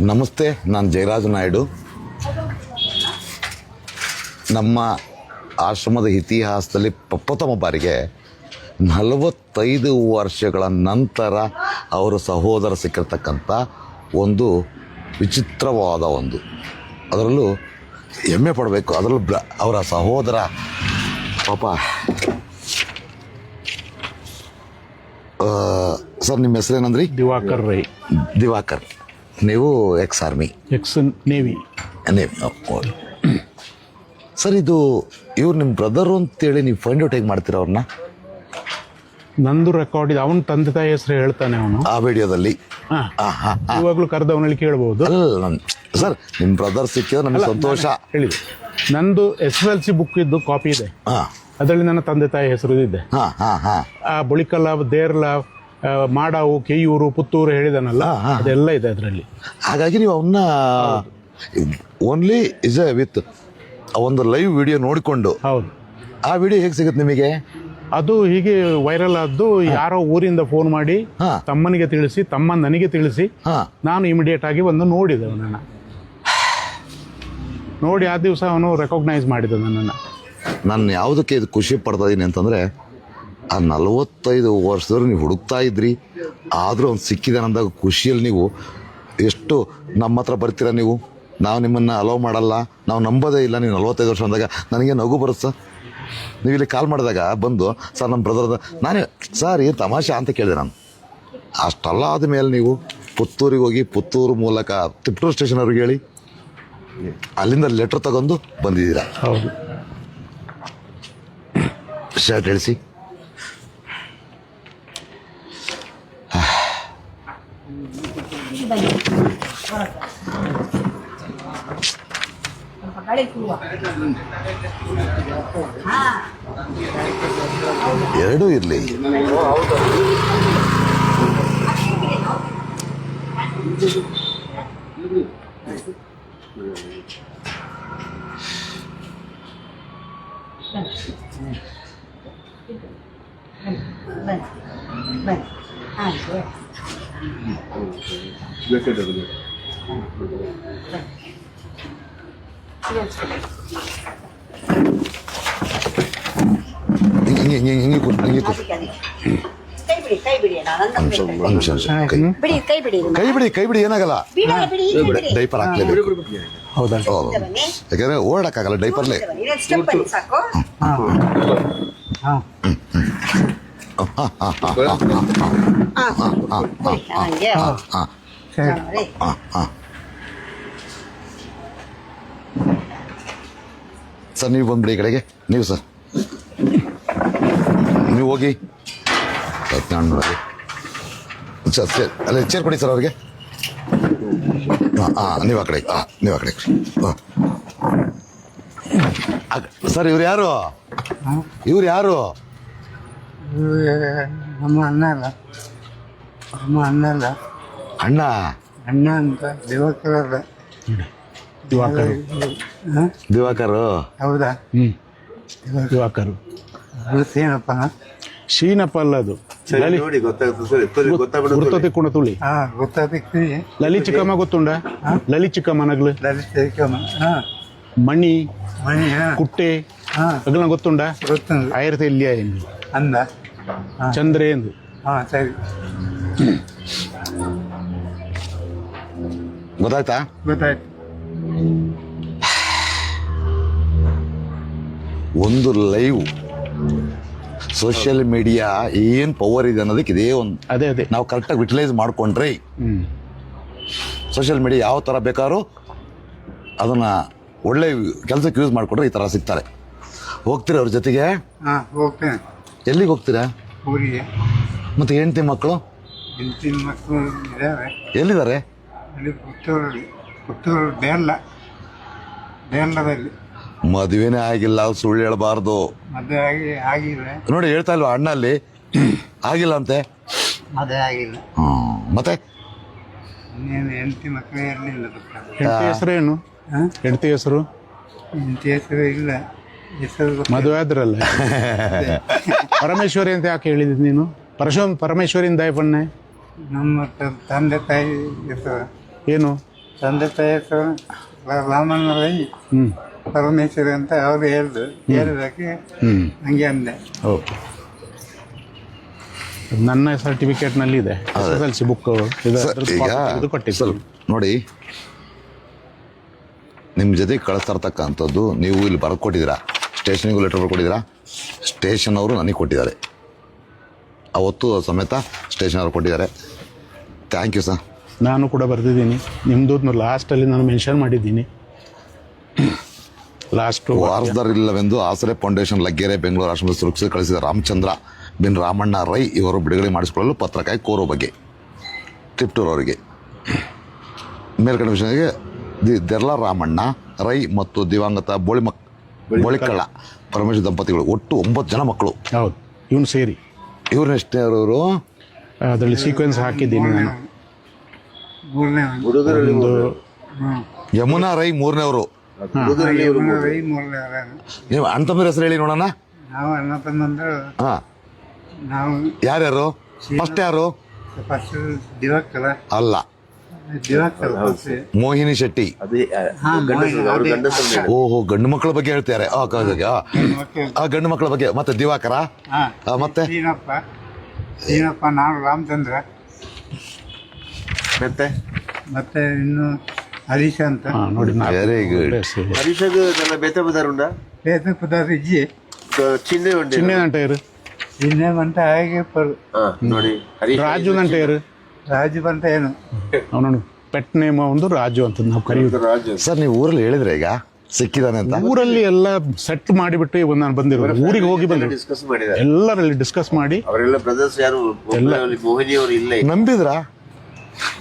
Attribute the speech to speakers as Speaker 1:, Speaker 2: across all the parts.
Speaker 1: ನಮಸ್ತೆ, ನಾನು ಜಯರಾಜ ನಾಯ್ಡು. ನಮ್ಮ ಆಶ್ರಮದ ಇತಿಹಾಸದಲ್ಲಿ ಪ್ರಪ್ರಥಮ ಬಾರಿಗೆ ನಲವತ್ತೈದು ವರ್ಷಗಳ ನಂತರ ಅವರ ಸಹೋದರ ಸಿಕ್ಕಿರ್ತಕ್ಕಂಥ ಒಂದು ವಿಚಿತ್ರವಾದ ಒಂದು. ಅದರಲ್ಲೂ ಹೆಮ್ಮೆ ಪಡಬೇಕು. ಅದರಲ್ಲೂ ಬ್ರ ಅವರ ಸಹೋದರ ಪಾಪ ಸರ್ ನಿಮ್ಮ ಹೆಸರೇನಂದ್ರಿ?
Speaker 2: ದಿವಾಕರ್ ರೈ.
Speaker 1: ದಿವಾಕರ್. ನೀವು ex army
Speaker 2: ex navy
Speaker 1: navy sir ಇದು ಇವ್ರು ನಿಮ್ಮ ಬ್ರದರು ಅಂತೇಳಿ ನೀವು ಫೈಂಡ್ ಔಟ್ ಹೇಗೆ ಮಾಡ್ತೀರ ಅವ್ರನ್ನ?
Speaker 2: ನಂದು ರೆಕಾರ್ಡ್ ಇದೆ. ಅವನ ತಂದೆ ತಾಯಿ ಹೆಸರು ಹೇಳ್ತಾನೆ ಅವನು.
Speaker 1: ಆ ವಿಡಿಯೋದಲ್ಲಿ?
Speaker 2: ಇವಾಗಲೂ ಕರೆದವನಲ್ಲಿ ಕೇಳ್ಬೋದು.
Speaker 1: ಸರ್ ನಿಮ್ಮ ಬ್ರದರ್ ಸಿಕ್ಕಿದ್ರೆ ನಮಗೆ ಸಂತೋಷ.
Speaker 2: ಹೇಳಿದೆ. ನಂದು ಎಸ್ ಎಲ್ ಸಿ ಬುಕ್ ಇದ್ದು ಕಾಪಿ ಇದೆ. ಅದರಲ್ಲಿ ನನ್ನ ತಂದೆ ತಾಯಿ ಹೆಸರು ಇದೆ
Speaker 1: ಹಾಂ ಹಾಂ ಹಾಂ.
Speaker 2: ಆ ಬುಳಿಕಲ್ಲ ದೇರ್ಲಾವ್ ಆ, ಮಾಡಾವು ಕೇಯೂರು ಪುತ್ತೂರು ಹೇಳಿದನಲ್ಲ. ಅದೆಲ್ಲ ಇದೆ ಅದರಲ್ಲಿ.
Speaker 1: ಹಾಗಾಗಿ ನೀವು ಅವನ್ನ ಓನ್ಲಿ ಇಸ್ ಎ ವಿತ್ ಒಂದು ಲೈವ್ ವಿಡಿಯೋ ನೋಡಿಕೊಂಡು.
Speaker 2: ಹೌದು.
Speaker 1: ಆ ವಿಡಿಯೋ ಹೇಗೆ ಸಿಗುತ್ತೆ ನಿಮಗೆ?
Speaker 2: ಅದು ಹೀಗೆ ವೈರಲ್ ಆದ್ದು ಯಾರೋ ಊರಿಂದ ಫೋನ್ ಮಾಡಿ. ತಮ್ಮನಿಗೆ ತಿಳಿಸಿ ತಮ್ಮ ನನಗೆ ತಿಳಿಸಿ ನಾನು ಇಮಿಡಿಯೇಟ್ ಆಗಿ ಒಂದು ನೋಡಿದೆ ಅವನನ್ನು. ನೋಡಿ ಆ ದಿವಸ ಅವನು ರೆಕಾಗ್ನೈಸ್ ಮಾಡಿದ ನನ್ನನ್ನು.
Speaker 1: ನಾನು ಯಾವುದಕ್ಕೆ ಇದು ಖುಷಿ ಪಡ್ತಾ ಇದ್ದೀನಿ ಅಂತಂದರೆ ಆ ನಲವತ್ತೈದು ವರ್ಷದವ್ರು ನೀವು ಹುಡುಕ್ತಾ ಇದ್ರಿ ಆದರೂ ಅವ್ನು ಸಿಕ್ಕಿದಾನೆ ಅಂದಾಗ ಖುಷಿಯಲ್ಲಿ ನೀವು ಎಷ್ಟು ನಮ್ಮ ಹತ್ರ ಬರ್ತೀರಾ ನೀವು? ನಾವು ನಿಮ್ಮನ್ನು ಅಲೋ ಮಾಡಲ್ಲ ನಾವು ನಂಬೋದೇ ಇಲ್ಲ ನೀವು ನಲ್ವತ್ತೈದು ವರ್ಷ ಅಂದಾಗ ನನಗೆ ನಗು ಬರುತ್ತೆ? ಸರ್ ನೀವು ಇಲ್ಲಿ ಕಾಲ್ ಮಾಡಿದಾಗ ಬಂದು ಸರ್ ನಮ್ಮ ಬ್ರದರ್ದ ನಾನೇ ಸರ್ ಏನು ತಮಾಷೆ ಅಂತ ಕೇಳಿದೆ ನಾನು. ಅಷ್ಟೆಲ್ಲ ಆದಮೇಲೆ ನೀವು ಪುತ್ತೂರಿಗೆ ಹೋಗಿ ಪುತ್ತೂರು ಮೂಲಕ ತಿಪ್ಟೂರು ಸ್ಟೇಷನ್ ಅವ್ರಿಗೆ ಹೇಳಿ ಅಲ್ಲಿಂದ ಲೆಟ್ರ್ ತಗೊಂಡು ಬಂದಿದ್ದೀರಾ?
Speaker 2: ಹೌದು.
Speaker 1: ಶರ್ಟ್ ಇಳಿಸಿ ಎರಡೂ ಇರಲಿ.
Speaker 3: ಆಯ್ತು
Speaker 1: ಹಿಂಗೆ ಹಿಂಗೆ ಹಿಂಗೆ ಕೂತ್ ಹಿಂಗೆ ಕೂತ್
Speaker 3: ಅದಕ್ಕೆ ಅದಕ್ಕೆ ಕೈ ಬಿಡಿ ಕೈ ಬಿಡಿ ನಾನು
Speaker 1: ಒಂದು ನಿಮಿಷ ಒಂದು ನಿಮಿಷ ಒಂದು ನಿಮಿಷ. ಕೈ
Speaker 3: ಬಿಡಿ ಕೈ ಬಿಡಿ
Speaker 1: ಕೈ ಬಿಡಿ ಕೈ ಬಿಡಿ ಏನಾಗಲ್ಲ
Speaker 3: ಬಿಡಲ್ಲ ಬಿಡಿ ಕೈ ಬಿಡಿ
Speaker 1: ಡೈಪರ್ ಹಾಕ್ಲೇಬೇಕು
Speaker 2: ಹೌದಾ
Speaker 1: ಹೌದು
Speaker 3: ಬನ್ನಿ
Speaker 1: ಯಾಕಂದ್ರೆ ಓಡಕ್ಕಾಗಲ್ಲ ಡೈಪರ್ಲೆ
Speaker 3: ಬನ್ನಿ ಇನ್ನೊಂದು ಸ್ಟೆಪ್ ಬನ್ನಿ ಸಾಕು ಹಾ ಬಿಡಿ ಹಂಗೆ
Speaker 1: ಹಾಂ
Speaker 3: ನೋಡಿ
Speaker 1: ಹಾಂ ಹಾಂ ಸರ್ ನೀವು ಬಂದ್ಬಿಡಿ ಈ ಕಡೆಗೆ. ನೀವು ಸರ್. ನೀವು ಹೋಗಿ. ನೋಡಿ ಸರ್ ಅಲ್ಲೇ ಚೇರ್ ಕೊಡಿ ಸರ್ ಅವ್ರಿಗೆ. ಹಾಂ ಹಾಂ ನೀವು ಆ ಕಡೆ ಹಾಂ ನೀವು ಆ ಕಡೆ. ಹಾಂ. ಸರ್ ಇವ್ರು ಯಾರು? ಇವ್ರು ಯಾರು?
Speaker 4: ನಮ್ಮ ಅಣ್ಣ ಅಲ್ಲ. ನಮ್ಮ ಅಣ್ಣ ಅಲ್ಲ.
Speaker 1: ಅಣ್ಣ?
Speaker 4: ಅಣ್ಣ ಅಂತ ದಿವಾಕರ್
Speaker 2: ದಿವಾಕರ್.
Speaker 4: ದಿವಾಕರು
Speaker 1: ದಿವಾಕರ್.
Speaker 4: ಹೌದಾ?
Speaker 2: ಹ್ಮ್. ದಿವಾಕರು.
Speaker 4: ಏನಪ್ಪ?
Speaker 2: ಶೀನಪ್ಪ ಅಲ್ಲ ಅದು. ಲಲಿ- ಗುರ್ತತೆ ಕುಣ ತುಳಿ. ಲಲಿ ಚಿಕ್ಕಮ್ಮ ಗೊತ್ತುಂಡ? ಲಲಿ ಚಿಕ್ಕಮ್ಮ ನಗ್ಲು.
Speaker 4: ಲಲಿ ಹಾ.
Speaker 2: ಮಣಿ
Speaker 4: ಮಣಿ ಹಾ.
Speaker 2: ಕುಟ್ಟೆ
Speaker 4: ಹಾ.
Speaker 2: ಅಗಲ ಗೊತ್ತುಂಡ? ಆಯರ್ತ ಇಲ್ಲಿಯ ಎಂದು
Speaker 4: ಅಂದ.
Speaker 2: ಚಂದ್ರೆ ಎಂದು.
Speaker 4: ಹಾ ಸರಿ.
Speaker 1: ಗೊತ್ತಾಯ್ತಾ?
Speaker 4: ಗೊತ್ತಾಯ್ತು.
Speaker 1: ಒಂದು ಲೈವ್ ಸೋಷಿಯಲ್ ಮೀಡಿಯಾ ಏನು ಪವರ್ ಇದೆ ಅನ್ನೋದಕ್ಕೆ ಇದೇ ಒಂದು.
Speaker 2: ಅದೇ ಅದೇ.
Speaker 1: ನಾವು ಕರೆಕ್ಟಾಗಿ ಯುಟಿಲೈಸ್ ಮಾಡ್ಕೊಂಡ್ರಿ ಸೋಷಿಯಲ್ ಮೀಡಿಯಾ ಯಾವ ಥರ ಬೇಕಾದ್ರೂ ಅದನ್ನು ಒಳ್ಳೆ ಕೆಲಸಕ್ಕೆ ಯೂಸ್ ಮಾಡಿಕೊಂಡ್ರೆ ಈ ಥರ ಸಿಗ್ತಾರೆ. ಹೋಗ್ತೀರಾ ಅವ್ರ ಜೊತೆಗೆ?
Speaker 4: ಹಾ ಹೋಗ್ತೇನೆ.
Speaker 1: ಎಲ್ಲಿಗೆ ಹೋಗ್ತೀರಾ?
Speaker 4: ಊರಿಗೆ.
Speaker 1: ಮತ್ತು ಹೆಂಡತಿ ಮಕ್ಕಳು ಎಲ್ಲಿದ್ದಾರೆ?
Speaker 4: ಪುತ್ತೂರು ಬೇರ್ಲ ಬೇರ್ಲದಲ್ಲಿ
Speaker 1: ಮದುವೆನೇ ಆಗಿಲ್ಲ ಸುಳ್ಳು ಹೇಳಬಾರ್ದು.
Speaker 4: ಮದುವೆ ಆಗಿ ಆಗಿಲ್ಲ.
Speaker 1: ನೋಡಿ ಹೇಳ್ತಾ ಇಲ್ವಾ ಅಣ್ಣ ಅಲ್ಲಿ? ಆಗಿಲ್ಲ ಅಂತೆ?
Speaker 4: ಮದುವೆ ಆಗಿಲ್ಲ.
Speaker 1: ಹ್ಮ್. ಮತ್ತೆ?
Speaker 4: ಇನ್ನೇನು ಹೆಂಡತಿ ಮಕ್ಕಳೇ ಇರಲಿಲ್ಲ
Speaker 2: ಹೆಂಡತಿ ಹೆಸರೇನು
Speaker 4: ಹಾಂ
Speaker 2: ಹೆಂಡತಿ ಹೆಸರು?
Speaker 4: ಹೆಂಡತಿ ಹೆಸರು ಇಲ್ಲ. ಹೆಸರು ಗೊತ್ತಿಲ್ಲ.
Speaker 2: ಮದುವೆ ಆದ್ರಲ್ಲ? ಪರಮೇಶ್ವರಿ ಅಂತ ಯಾಕೆ ಹೇಳಿದ್ ನೀನು? ಪರಶುರಾಮ್ ಪರಮೇಶ್ವರಿನ ದಯಪಣ್ಣೆ
Speaker 4: ನಮ್ಮ ತ- ತಂದೆ ತಾಯಿ ಇರ್ತದೆ
Speaker 2: ಏನು?
Speaker 4: ತಂದೆ ತಾಯಿ ರಾಮನ ರಾಮಣ್ಣ ರೈ
Speaker 2: ಹ್ಞೂ
Speaker 4: ಪರಮೇಶ್ವರಿ ಅಂತ ಅವ್ರು ಹೇಳಿದ್ರು. ಹೇಳಿದಕ್ಕೆ ಹಂಗೆ ಅಂದೆ.
Speaker 2: ಓಕೆ. ನನ್ನ ಸರ್ಟಿಫಿಕೇಟ್ನಲ್ಲಿ ಇದೆ. S S L C book
Speaker 1: ಇದು
Speaker 2: ಕೊಟ್ಟಿದ್ದು
Speaker 1: ನೋಡಿ. ನಿಮ್ಮ ಜೊತೆ ಕಳಿಸ್ತಾ ಇರ್ತಕ್ಕಂಥದ್ದು ನೀವು ಇಲ್ಲಿ ಬರೆದು ಕೊಟ್ಟಿದ್ದೀರಾ? ಸ್ಟೇಷನಿಗೂ ಲೆಟರ್ ಬರ್ಕೊಟ್ಟಿದ್ದೀರಾ ಸ್ಟೇಷನ್ ಅವರು ನನಗೆ ಕೊಟ್ಟಿದ್ದಾರೆ. ಅವತ್ತು ಸಮೇತ ಸ್ಟೇಷನ್ ಅವರು ಕೊಟ್ಟಿದ್ದಾರೆ. ಥ್ಯಾಂಕ್ ಯು ಸರ್
Speaker 2: ನಾನು ಕೂಡ ಬರೆದಿದ್ದೀನಿ. ನಿಮ್ಮದು ಲಾಸ್ಟಲ್ಲಿ ನಾನು ಮೆನ್ಷನ್ ಮಾಡಿದ್ದೀನಿ. ಲಾಸ್ಟು
Speaker 1: ವಾರದರಿಲ್ಲವೆಂದು ಆಸರೆ ಫೌಂಡೇಶನ್ ಲಗ್ಗೆರೆ ಬೆಂಗಳೂರು ಆಶ್ರಮ ಸುರಕ್ಷಿತ ಕಳಿಸಿದ ರಾಮಚಂದ್ರ ಬಿನ್ ರಾಮಣ್ಣ ರೈ ಇವರು ಬಿಡುಗಡೆ ಮಾಡಿಸಿಕೊಳ್ಳಲು ಪತ್ರಕಾಯಿ ಕೋರೋ ಬಗ್ಗೆ. ಟಿಪ್ಟೂರ್ ಅವರಿಗೆ. ಮೇಲ್ಕಂಡ ವಿಷಯಕ್ಕೆ ದಿ ದೆರ್ಲಾ ರಾಮಣ್ಣ ರೈ ಮತ್ತು ದಿವಂಗತ ಬೋಳಿಮಕ್ ಬೋಳಿಕಳ್ಳ ಪರಮೇಶ್ವರ ದಂಪತಿಗಳು ಒಟ್ಟು ಒಂಬತ್ತು ಜನ ಮಕ್ಕಳು.
Speaker 2: ಹೌದು. ಇವನು ಸೇರಿ.
Speaker 1: ಇವ್ರನ್ನ ಎಷ್ಟೇ ಅವರು
Speaker 2: ಅದರಲ್ಲಿ ಸೀಕ್ವೆನ್ಸ್ ಹಾಕಿದ್ದೀನಿ ನಾನು.
Speaker 4: ಮೂರನೇ
Speaker 2: ಒಂದು.
Speaker 1: ಯಮುನಾ ರೈ ಮೂರನೇವರು
Speaker 4: ಮೂರನೇ. ಅವರು.
Speaker 1: ನೀವು ಅಣ್ಣ ತಮ್ಮರ ಹೆಸರು ಹೇಳಿ ನೋಡೋಣ.
Speaker 4: ನಾವು ಅಣ್ಣ ತಮ್ಮಂದ್ರು
Speaker 1: ಹಾಂ.
Speaker 4: ನಾವು
Speaker 1: ಯಾರ್ಯಾರು? ಫಸ್ಟ್ ಯಾರು?
Speaker 4: ಫಸ್ಟ್ ದಿವಾಕರ.
Speaker 1: ಅಲ್ಲ.
Speaker 4: ದಿವಾಕರ first.
Speaker 1: ಮೋಹಿನಿ ಶೆಟ್ಟಿ.
Speaker 4: ಹಾ, ಅದೇ.
Speaker 1: ಓಹೋ ಗಂಡು ಮಕ್ಕಳ ಬಗ್ಗೆ ಹೇಳ್ತಾರೆ ಆ, ಕ- ಕ- ಆ.
Speaker 4: ಮತ್ತೆ
Speaker 1: ಆ ಗಂಡು ಮಕ್ಕಳ ಬಗ್ಗೆ. ಮತ್ತೆ ದಿವಾಕರ?
Speaker 4: ಹಾ.
Speaker 1: ಆ, ಮತ್ತೆ?
Speaker 4: ಸೀನಪ್ಪ ಸೀನಪ್ಪ ನಾನು ರಾಮಚಂದ್ರ.
Speaker 5: ಮತ್ತೆ?
Speaker 4: ಮತ್ತೆ ಇನ್ನು ಹರೀಶ್ ಅಂತ.
Speaker 2: ಹಾಂ ನೋಡಿ
Speaker 1: ವೆರಿ ಗುಡ್.
Speaker 5: ಹರೀಶದು ನನ್ನ ಬೇತ ಬದಾರುಂಡ
Speaker 4: ಬೇತ ಪದಾರ್ಥ ಇಜ್ಜಿ.
Speaker 5: ಚಿನ್ನೆ ಉಂಟು
Speaker 2: ಚಿನ್ನೆ ಅಂಟೇರು
Speaker 4: ಇನ್ನೇ ಬಂಟ ಹಾಗೆ ಪರ್
Speaker 5: ಹಾ ನೋಡಿ. ಹರೀಶ್
Speaker 2: ರಾಜು ಇರು.
Speaker 4: ರಾಜು ಅಂತ ಏನು?
Speaker 2: ಅವನು ಪೆಟ್ ನೇಮ್ ಒಂದು ರಾಜು ಅಂತ ನಾವು ಕರೆಯುವುದು
Speaker 5: ರಾಜು.
Speaker 1: ಸರ್ ನೀವು ಊರಲ್ಲಿ ಹೇಳಿದ್ರೆ ಈಗ ಸಿಕ್ಕಿದಾನೆ ಅಂತ?
Speaker 2: ಊರಲ್ಲಿ ಎಲ್ಲ ಸೆಟ್ ಮಾಡಿಬಿಟ್ಟು ಇವಾಗ ನಾನು ಬಂದಿರೋದು. ಊರಿಗೆ ಹೋಗಿ ಬಂದೆ
Speaker 5: ಡಿಸ್ಕಸ್ ಮಾಡಿದ್ದಾರೆ.
Speaker 2: ಎಲ್ಲರಲ್ಲಿ ಡಿಸ್ಕಸ್ ಮಾಡಿ.
Speaker 5: ಅವರೆಲ್ಲ ಬ್ರದರ್ಸ್ ಯಾರು? ಎಲ್ಲ. ಮೋಹಿನಿ ಅವರು ಇಲ್ಲ. ಈಗ.
Speaker 1: ನಂಬಿದ್ರಾ?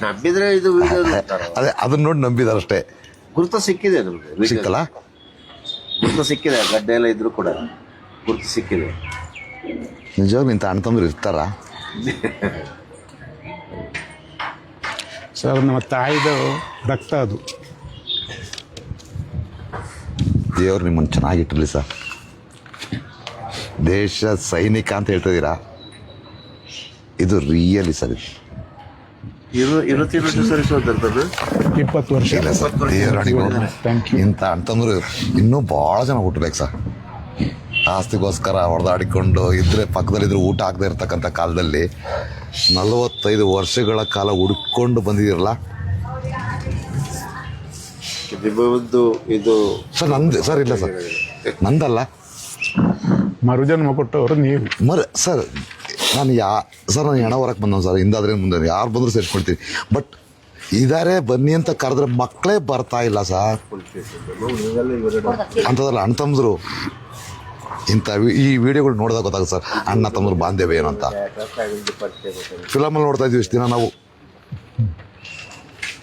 Speaker 5: ನಂಬಿದ್ರೆ ಇದು.
Speaker 1: ಅದೇ ಅದನ್ನ ನೋಡಿ ನಂಬಿದಾರೆ ಅಷ್ಟೇ.
Speaker 5: ಗುರುತ ಸಿಕ್ಕಿದೆ ನಮ್ಗೆ
Speaker 1: ಸಿಕ್ಕಲ್ಲ?
Speaker 5: ಗುರುತ ಸಿಕ್ಕಿದೆ ಗಡ್ಡೆ ಎಲ್ಲ ಇದ್ರು ಕೂಡ. ಗುರುತು ಸಿಕ್ಕಿದೆ.
Speaker 1: ನಿಜವಾಗ್ಲೂ ನಿಂತ ಅಣ್ಣ ತಮ್ಮರು ಇರ್ತಾರ?
Speaker 2: ಸರ್ ನಮ್ಮ ತಾಯಿದು ರಕ್ತ ಅದು.
Speaker 1: ದೇವ್ರು ನಿಮ್ಮನ್ನು ಚೆನ್ನಾಗಿಟ್ಟಿರಲಿ ಸರ್. ದೇಶ ಸೈನಿಕ ಅಂತ ಹೇಳ್ತಿದ್ದೀರಾ ಇದು ರಿಯಲಿ ಸರ್ ಇದು.
Speaker 5: ಇರು ಇರುತ್ತಿರೋ ಸರಿಸುವಂತದ್ದು
Speaker 2: ಇಪ್ಪತ್ತು ವರ್ಷ.
Speaker 1: ಇಲ್ಲ ಸರ್
Speaker 2: Thank you.
Speaker 1: ಇಂಥ ಅಂತಂದ್ರೆ ಇನ್ನೂ ಭಾಳ ಜನ ಹುಟ್ಟಬೇಕು ಸರ್. ಆಸ್ತಿಗೋಸ್ಕರ ಹೊಡೆದಾಡಿಕೊಂಡು ಇದ್ರೆ ಪಕ್ಕದಲ್ಲಿದ್ರೆ ಊಟ ಆಗದೆ ಇರ್ತಕ್ಕಂಥ ಕಾಲದಲ್ಲಿ ನಲವತ್ತೈದು ವರ್ಷಗಳ ಕಾಲ ಹುಡ್ಕೊಂಡು ಬಂದಿದ್ದೀರಲ್ಲ?
Speaker 5: ಇದು
Speaker 1: ಸರ್ ನಂದು ಸರ್ ಇಲ್ಲ ಸರ್. ನಂದಲ್ಲ.
Speaker 2: ಮರುಜನ್ಮ ಕೊಟ್ಟವರು ನೀವು.
Speaker 1: ಮರ ಸರ್ ನಾನು ಯಾ ಸರ್, ನಾನು ಹೆಣ ಹೊರಕ್ಕೆ ಸರ್. ಹಿಂದಾದ್ರೆ ಮುಂದೆ ಯಾರು ಬಂದರೂ ಸೇರಿಸ್ಕೊಳ್ತೀನಿ ಬಟ್ ಇದಾರೆ, ಬನ್ನಿ ಅಂತ ಕರೆದ್ರೆ ಮಕ್ಕಳೇ ಬರ್ತಾ ಇಲ್ಲ ಸರ್. ಅಂಥದ್ರಲ್ಲಿ ಅಣ್ಣ ತಮ್ಮದ್ರು. ಇಂಥ ಈ ವಿಡಿಯೋಗಳು ನೋಡಿದಾಗ ಗೊತ್ತಾಗ ಸರ್, ಅಣ್ಣ ತಮ್ಮರು ಬಾಂಧವ್ಯ ಏನು ಅಂತ. ಫಿಲಮಲ್ಲಿ ನೋಡ್ತಾ ಇದ್ದೀವಿ, ಇಷ್ಟು ದಿನ ನಾವು.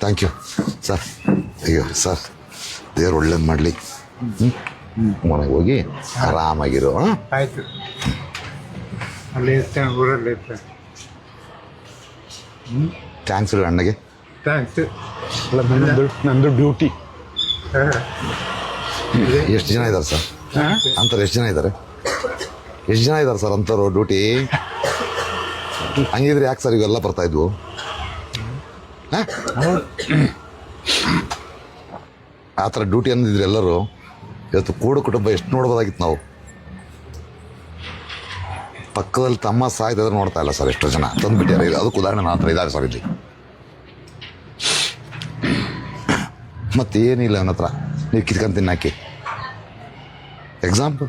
Speaker 1: ಥ್ಯಾಂಕ್ ಯು ಸರ್ ಅಯ್ಯೋ ಸರ್ ದೇವ್ರು ಒಳ್ಳೇದು ಮಾಡಲಿ. ಮನೆಗೆ ಹೋಗಿ ಆರಾಮಾಗಿರು, ಹಾಂ?
Speaker 4: ಆಯ್ತು. ಅಲ್ಲಿ ಇರ್ತೇನೆ ಊರಲ್ಲಿ ಇರ್ತೇನೆ
Speaker 1: ಥ್ಯಾಂಕ್ಸ್ ರೀ ಅಣ್ಣಗೆ.
Speaker 4: ಥ್ಯಾಂಕ್ಸ್
Speaker 2: ಅಲ್ಲ ನಂದು ನಂದು ಡ್ಯೂಟಿ
Speaker 1: ಎಷ್ಟು ಜನ ಇದ್ದಾರೆ ಸರ್? ಅಂತಾರೆ ಎಷ್ಟು ಜನ ಇದ್ದಾರೆ ಎಷ್ಟು ಜನ ಇದ್ದಾರೆ ಸರ್ ಅಂಥವ್ರು ಡ್ಯೂಟಿ ಹಂಗಿದ್ರೆ ಯಾಕೆ ಸರ್ ಇವೆಲ್ಲ ಬರ್ತಾ ಇದ್ವು? ಆ ಥರ ಡ್ಯೂಟಿ ಅಂದಿದ್ರು ಎಲ್ಲರೂ ಇವತ್ತು ಕೂಡು ಕುಟುಂಬ ಎಷ್ಟು ನೋಡ್ಬೋದಾಗಿತ್ತು ನಾವು. ಪಕ್ಕದಲ್ಲಿ ತಮ್ಮ ಸಾಯ್ತಿದ್ರೆ ನೋಡ್ತಾ ಇಲ್ಲ ಸರ್ ಎಷ್ಟೋ ಜನ. ತಂದುಬಿಟ್ಟಾರೆ ಅದಕ್ಕೆ ಉದಾಹರಣೆ ನನ್ನ ಹತ್ರ ಇದ್ದಾರೆ ಸರ್ ಇಲ್ಲಿ. ಮತ್ತೇನಿಲ್ಲ ನನ್ನ ಹತ್ರ. ನೀವು ಕಿತ್ಕೊಂಡು ತಿನ್ನಾಕಿ. ಎಕ್ಸಾಂಪಲ್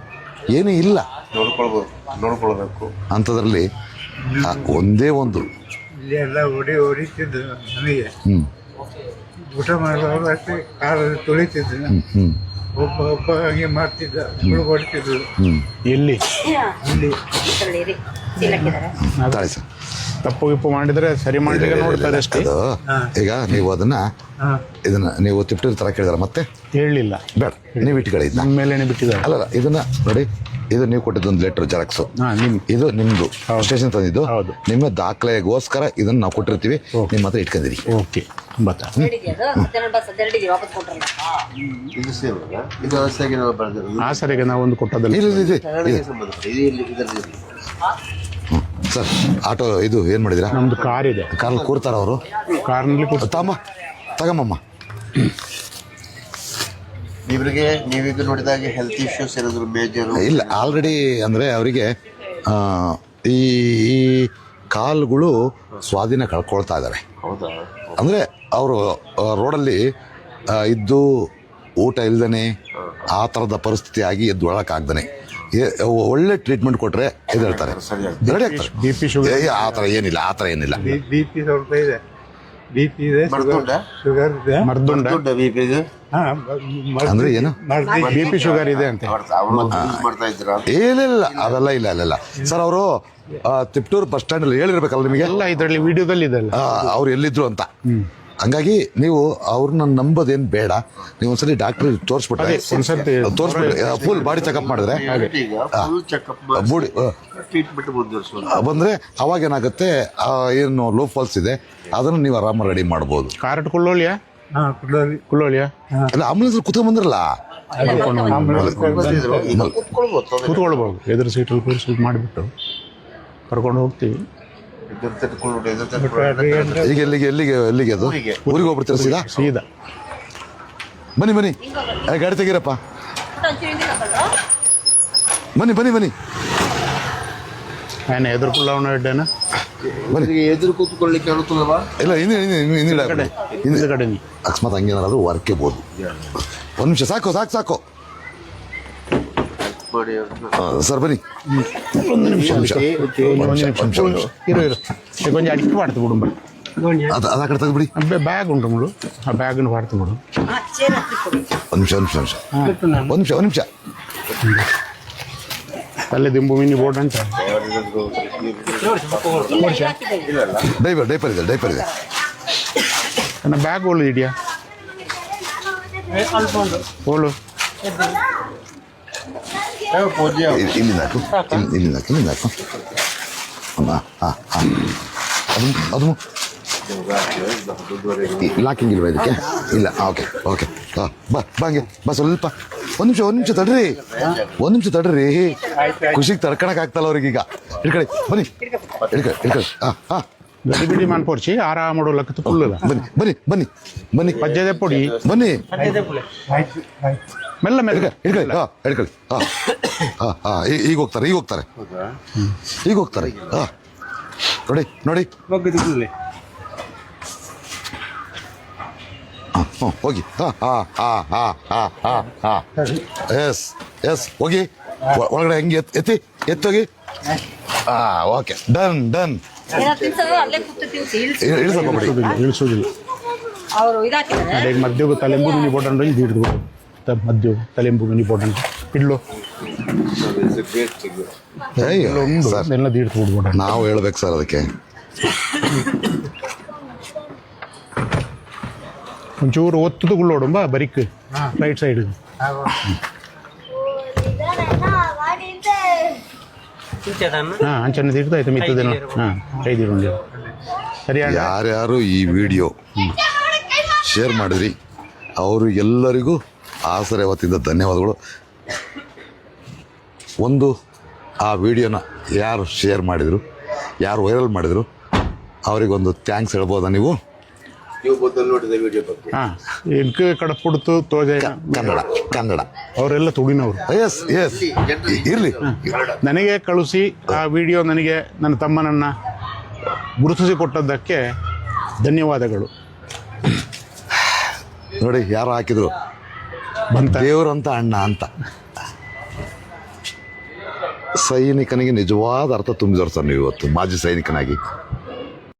Speaker 1: ಏನೂ ಇಲ್ಲ.
Speaker 5: ನೋಡ್ಕೊಳ್ಬೋದು. ನೋಡ್ಕೊಳ್ಬೇಕು.
Speaker 1: ಅಂಥದ್ರಲ್ಲಿ ಒಂದೇ ಒಂದು.
Speaker 4: ಎಲ್ಲ ಹೊಡಿ ಹೊಡಿತಿದ್ದು ನನಗೆ ಊಟ ಮಾಡುವಾಗ ಕಾಲಲ್ಲಿ ತುಳಿತಿದ್ದು.
Speaker 1: ಹ್ಞೂ
Speaker 4: ಒಬ್ಬ ಒಬ್ಬ ಹಂಗೆ ಮಾಡ್ತಿದ್ದ ಹುಡುಗ
Speaker 1: ಹೊಡಿತಿದ್ರು
Speaker 2: ಎಲ್ಲಿ
Speaker 4: ಇಲ್ಲಿ
Speaker 1: ಸರ್
Speaker 2: ತಪ್ಪು ಗಿಪ್ಪು ಮಾಡಿದ್ರೆ ಸರಿ ಮಾಡಿದ್ರೆ ನೋಡ್ತಾರೆ ಅಷ್ಟೇ.
Speaker 1: ಅದು ಈಗ ನೀವು ಅದನ್ನ ಇದನ್ನ ನೀವು ತಿಪ್ಟಿರ್ ತರ ಕೇಳಿದಾರ ಮತ್ತೆ?
Speaker 2: ಹೇಳಲಿಲ್ಲ
Speaker 1: ಬೇಡ ನೀವು ಇಟ್ಕೊಳ್ಳಿ
Speaker 2: ನಮ್ಮ ಮೇಲೇನೆ ಬಿಟ್ಟಿದ್ದಾರೆ.
Speaker 1: ಅಲ್ಲ ಇದನ್ನ ನೋಡಿ ಇದು ನೀವು ಕೊಟ್ಟಿದ್ದು ಒಂದು ಲೆಟ್ರ್ ಜೆರಾಕ್ಸು
Speaker 2: ಹಾಂ ನಿಮ್
Speaker 1: ಇದು ನಿಮ್ದು ಸ್ಟೇಷನ್ ತಂದಿದ್ದು.
Speaker 2: ಹೌದು.
Speaker 1: ನಿಮ್ಮ ದಾಖಲೆಗೋಸ್ಕರ ಇದನ್ನ ನಾವು ಕೊಟ್ಟಿರ್ತೀವಿ. ನಿಮ್ಮ ಹತ್ರ ಇಟ್ಕೊಂಡಿರಿ.
Speaker 2: ಓಕೆ. ಬತ್ತ.
Speaker 5: ಇದು ಸೇಮ್ ಅಲ್ಲ? ಇದು ಹೊಸದಾಗಿ ನಾವು ಬರ್ದಿರೋದು.
Speaker 2: ಆ ಸರಿಗೆ ನಾವು ಒಂದು ಕೊಟ್ಟದಲ್ಲಿ
Speaker 1: ಇಲ್ಲ ಇಲ್ಲ, ಇಲ್ಲ,
Speaker 5: ಕನ್ನಡಕ್ಕೆ ಸಂಬಂಧ ಇದು ಇಲ್ಲಿ ಇದರಲ್ಲಿ.
Speaker 1: ಸರ್ ಆಟೋ ಇದು ಏನು ಮಾಡಿದಿರಾ
Speaker 2: ನಮ್ದು ಕಾರ್ ಇದೆ.
Speaker 1: ಕಾರ್ ಕೂರ್ತಾರ ಅವರು?
Speaker 2: ಕಾರ್ನಲ್ಲಿ ಕೂರ್ಸ್-
Speaker 1: ತಮ್ಮ ತಗಮ್ಮಮ್ಮ.
Speaker 5: ಇವ್ರಿಗೆ ನೀವೀಗ ನೋಡಿದಾಗ ಹೆಲ್ತ್ ಇಶ್ಯೂಸ್ ಏನಾದ್ರು ಮೇಜರ್
Speaker 1: ಇಲ್ಲ ಆಲ್ರೆಡಿ ಅಂದರೆ ಅವರಿಗೆ ಈ ಈ ಕಾಲುಗಳು ಸ್ವಾಧೀನ ಕಳ್ಕೊಳ್ತಾ ಇದ್ದಾವೆ
Speaker 5: ಹೌದಾ?
Speaker 1: ಅಂದರೆ ಅವರು ರೋಡಲ್ಲಿ ಆ, ಇದ್ದು ಊಟ ಇಲ್ದೇ ಆ ಥರದ ಪರಿಸ್ಥಿತಿ ಆಗಿ ಎದ್ದೊಳಕ್ಕಾಗ್ದೇ ಒಳ್ಳೆ ಟ್ರೀಟ್ಮೆಂಟ್ ಕೊಟ್ರೆ ಎದ್ದೇಳ್ತಾರೆ ರೆಡಿ ಆಗ್ತಾರೆ
Speaker 2: ಬಿ ಪಿ ಶುಗರ್
Speaker 1: ಏ, ಆ ಥರ ಏನಿಲ್ಲ ಆ ಥರ ಏನಿಲ್ಲ.
Speaker 4: ಬಿ ಪಿ ಸ್ವಲ್ಪ ಇದೆ. ಬಿ ಪಿ ಇದೆ
Speaker 5: ಮರ್ತುಂಡ
Speaker 4: ಶುಗರ್ ಇದೆ.
Speaker 2: ಮರ್ದುಂಡ?
Speaker 5: ಮರ್ತುಂಡ ಬಿ ಪಿ
Speaker 4: ಇದೆ?
Speaker 1: ಅಂದ್ರೆ ಏನು?
Speaker 2: ಬಿ ಪಿ ಶುಗರ್ ಇದೆ ಅಂತ
Speaker 5: ಅವರು ಯೂಸ್ ಮಾಡ್ತಾ ಇದ್ರ
Speaker 1: ಏನಿಲ್ಲ ಅದೆಲ್ಲ ಇಲ್ಲ ಅಲ್ಲೆಲ್ಲ ಇಲ್ಲ. ಸರ್ ಅವರು ತಿಪ್ಟೂರು ಬಸ್ ಸ್ಟ್ಯಾಂಡಲ್ಲಿ ಹೇಳಿರ್ಬೇಕಲ್ಲ ನಿಮಗೆ?
Speaker 2: ಎಲ್ಲ ಇದರಲ್ಲಿ ವಿಡಿಯೋದಲ್ಲಿ ಇದೆಲ್ಲ.
Speaker 1: ಅವ್ರು ಎಲ್ಲಿದ್ರು ಅಂತ. ಹಂಗಾಗಿ ನೀವು ಅವ್ರನ್ನ ನಂಬೋದೇನು ಬೇಡ. ನೀವು ಒಂದ್ಸಲಿ ಡಾಕ್ಟರ್ ತೋರಿಸ್ಬಿಟ್ರೆ ತೋರಿಸ್ಬಿಟ್ರೆ ಫುಲ್ ಬಾಡಿ ಚೆಕಪ್ ಮಾಡಿದ್ರೆ.
Speaker 5: ಈಗ ಫುಲ್ ಚೆಕಪ್
Speaker 1: ಬೂಡಿ ಬಂದ್ರೆ ಅವಾಗ ಏನಾಗುತ್ತೆ ಆ, ಏನು ಲೋ ಫಾಲ್ಸ್ ಇದೆ ಅದನ್ನು ನೀವು ಆರಾಮ ರೆಡಿ ಮಾಡ್ಬೋದು.
Speaker 2: ಕಾರಟ್ ಕುಳ್ಳೋಳಿಯಾ? ಕುಳ್ಳೋಳಿಯಾ?
Speaker 1: ಅಲ್ಲ ಆಂಬುಲೆನ್ಸ್ ಕುತ್ಕೊಂಡ್ ಬಂದ್ರಲ್ಲ?
Speaker 5: ಕೂತ್ಕೊಳ್ಬೋದು
Speaker 2: ಎದುರು ಸೀಟಲ್ಲಿ ಕೂರಿಸಿ ಮಾಡಿಬಿಟ್ಟು. ಕರ್ಕೊಂಡು ಹೋಗ್ತೀವಿ.
Speaker 1: ಈಗ ಎಲ್ಲಿಗೆ ಎಲ್ಲಿಗೆ ಎಲ್ಲಿಗೆ ಅದು?
Speaker 5: ಊರಿಗೆ.
Speaker 1: ಊರಿಗೆ ಹೋಗ್ಬಿಡ್ತೀರಾ ಸೀದಾ?
Speaker 2: ಸೀದಾ.
Speaker 1: ಬನ್ನಿ ಬನ್ನಿ. ಗಾಡಿ ತೆಗೀರಪ್ಪ. ಬನ್ನಿ ಬನ್ನಿ ಬನ್ನಿ.
Speaker 2: ಏನು ಎದುರು ಕುಳ್ಳವನ ಅಡ್ಡೇನ
Speaker 5: ಇವರಿಗೆ ಎದುರು ಕೂತ್ಕೊಳ್ಳಿಕ್ಕೆ ಅನುಕೂಲವಾ?
Speaker 1: ಇಲ್ಲ ಹಿಂದೆ ಹಿಂದೆ ಹಿಂದೆ ಹಿಂದೆ
Speaker 2: ಕಡೆ
Speaker 1: ಅಕಸ್ಮಾತ್ ಹಂಗೇನಾದ್ರು ವರ್ಕೆಬೋದು ಒಂದು ನಿಮಿಷ ಸಾಕು ಸಾಕು ಸಾಕು. ಸರ್ ಬನ್ನಿ.
Speaker 2: ಒಂದು ನಿಮಿಷ
Speaker 1: ನಿಮಿಷ.
Speaker 2: ಒಂದು ನಿಮಿಷ
Speaker 1: ನಿಮಿಷ, ನಿಮಿಷ.
Speaker 2: ಇರು ಇರು. ಈಗ ಕೊಂಚ ಅಡಿಕೆ ಮಾಡ್ತು ಬಿಡು
Speaker 1: ಅದು ಅದು ಆ ಕಡೆ ತೆಗೆದ್ಬಿಡಿ
Speaker 2: ಬ್ಯಾಗ್ ಉಂಟು ಬಿಡು. ಆ ಬ್ಯಾಗನ್ನು ಮಾಡ್ತು ಬಿಡು.
Speaker 1: ಒಂದು ನಿಮಿಷ ಒಂದು ನಿಮಿಷ ಒಂದು ನಿಮಿಷ. ಒಂದು ನಿಮಿಷ
Speaker 2: ತಲೆ ದಿಂಬು ಮಿನಿ ಬೋರ್ಡ್ ಅಂತ.
Speaker 1: ಡೈಪರ್ ಡೈಪರ್ ಇದೆ ಡೈಪರ್ ಇದೆ.
Speaker 2: ನನ್ನ ಬ್ಯಾಗ್ ಹೋಳು ಇಡಿಯಾ ಹೋಳು
Speaker 1: ಇಲ್ಲಿ- ಹಾಂ ಅದು ಅದು ಲಾಕಿಂಗ್ ಇಲ್ವಾ ಇದಕ್ಕೆ ಇಲ್ಲ ಓಕೆ ಓಕೆ ಹಾಂ ಬಾ ಬಾ ಹಂಗೆ ಬಾ ಸ್ವಲ್ಪ. ಒಂದು ನಿಮಿಷ ಒಂದು ನಿಮಿಷ ತಡ್ರಿ. ಒಂದು ನಿಮಿಷ ತಡ್ರಿ. ಖುಷಿಗೆ ತಡ್ಕೊಳಕ್ ಆಗ್ತಲ್ಲ ಅವ್ರಿಗೆ ಈಗ. ಹಿಡ್ಕೊಳ್ಳಿ ಬನ್ನಿ. ಹಿಡ್ಕೊಳ್ಳಿ ಹಿಡ್ಕೊಳ್ಳಿ ಹಾಂ ಹಾಂ
Speaker 2: ಗಡಿ ಬಿಡಿ ಆರಾಮ ಆರಾಮಡು ಲಕ್ಕತ್ತು ಕುಲ್ಲದ
Speaker 1: ಬನ್ನಿ ಬನ್ನಿ ಬನ್ನಿ ಬನ್ನಿ.
Speaker 2: ಪದ್ಯದ ಪುಡಿ.
Speaker 1: ಬನ್ನಿ.
Speaker 2: ಮೆಲ್ಲ ಮೆಲ್ಲ.
Speaker 1: ಹಿಡ್ಕೊಳ್ಳಿ ಹಾ ಹಿಡ್ಕೊಳ್ಳಿ ಹಾಂ. ಹಾಂ ಹಾಂ ಈಗ ಹೋಗ್ತಾರೆ ಈಗ ಹೋಗ್ತಾರೆ. ಈಗ ಹೋಗ್ತಾರೆ ಹಾಂ. ನೋಡಿ ನೋಡಿ.
Speaker 4: ಮಗ್ಗದಿಲ್ಲ
Speaker 1: ಹಾಂ ಹ್ಞೂ ಹೋಗಿ. ಹಾಂ ಹಾಂ ಹಾಂ ಹಾಂ ಹಾಂ ಹಾಂ ಹಾಂ. ಎಸ್ ಎಸ್ ಹೋಗಿ. ಒಳಗಡೆ ಹೆಂಗೆ ಎತ್ ಎತ್ತಿ ಎತ್ತೋಗಿ? ಹಾಂ ಓಕೆ. Done done.
Speaker 2: ಇಳಿಸೋದಿಲ್ಲ
Speaker 3: ಅವರು ಇದಾಕಿದ್ದಾರೆ.
Speaker 2: ಅದೇ ಮದ್ಯೋಗ ತಲೆಂಬು ಮಿನಿ ಬೋರ್ಡ್ ಅಂದ್ರೆ ಇದು ಹಿಡಿದು ಬಿಡು ಮದ್ಯೋಗ ತಲೆಂಬು ಮಿನಿ ಬೋರ್ಡ್ ಅಂತ ಇಡ್ಲು
Speaker 1: ಸರ್.
Speaker 2: ಎಲ್ಲ ದೀಡ್ತು ಬಿಡ್ಬೋಡ
Speaker 1: ನಾವು ಹೇಳ್ಬೇಕು ಸರ್ ಅದಕ್ಕೆ.
Speaker 2: ಒಂಚೂರು ಒತ್ತುದು ಗುಳ್ಳೋಡುಂಬ ಬರಿಕ್. ರೈಟ್ ಸೈಡ್ ಹಾಂ ಅಂಚನೆ ತಿಡ್ದು ಆಯ್ತು ಮಿತ್ತದೇನೋ ಹಾಂ ಐದು ಸರಿ
Speaker 1: ಯಾರ್ಯಾರು ಈ ವಿಡಿಯೋ ಶೇರ್ ಮಾಡಿದ್ರಿ ಅವರು ಎಲ್ಲರಿಗೂ ಆಸರೆ ಅವತ್ತಿಂದ ಧನ್ಯವಾದಗಳು. ಒಂದು ಆ ವಿಡಿಯೋನ ಯಾರು ಶೇರ್ ಮಾಡಿದರು ಯಾರು ವೈರಲ್ ಮಾಡಿದರು ಅವರಿಗೊಂದು ಥ್ಯಾಂಕ್ಸ್ ಹೇಳ್ಬೋದಾ ನೀವು?
Speaker 5: ನೀವು ಮೊದಲು ನೋಡಿದ ವಿಡಿಯೋ ಬಗ್ಗೆ.
Speaker 2: ಇನ್ಕ ಕಡಪುಡ್ತು ತೋಜೆ
Speaker 1: ಕನ್ನಡ ಕನ್ನಡ.
Speaker 2: ಅವರೆಲ್ಲ ತುಡಿನವರು
Speaker 1: ಎಸ್ ಎಸ್ ಇರಲಿ.
Speaker 2: ನನಗೆ ಕಳಿಸಿ ಆ ವಿಡಿಯೋ ನನಗೆ ನನ್ನ ತಮ್ಮನನ್ನ ಗುರುತಿಸಿ ಕೊಟ್ಟದ್ದಕ್ಕೆ ಧನ್ಯವಾದಗಳು.
Speaker 1: ನೋಡಿ ಯಾರು ಹಾಕಿದ್ರು? ದೇವರಂತ ಅಣ್ಣ ಅಂತ. ಸೈನಿಕನಿಗೆ ನಿಜವಾದ ಅರ್ಥ ತುಂಬಿದವ್ರು ಸರ್ ನೀವು ಇವತ್ತು ಮಾಜಿ ಸೈನಿಕನಾಗಿ.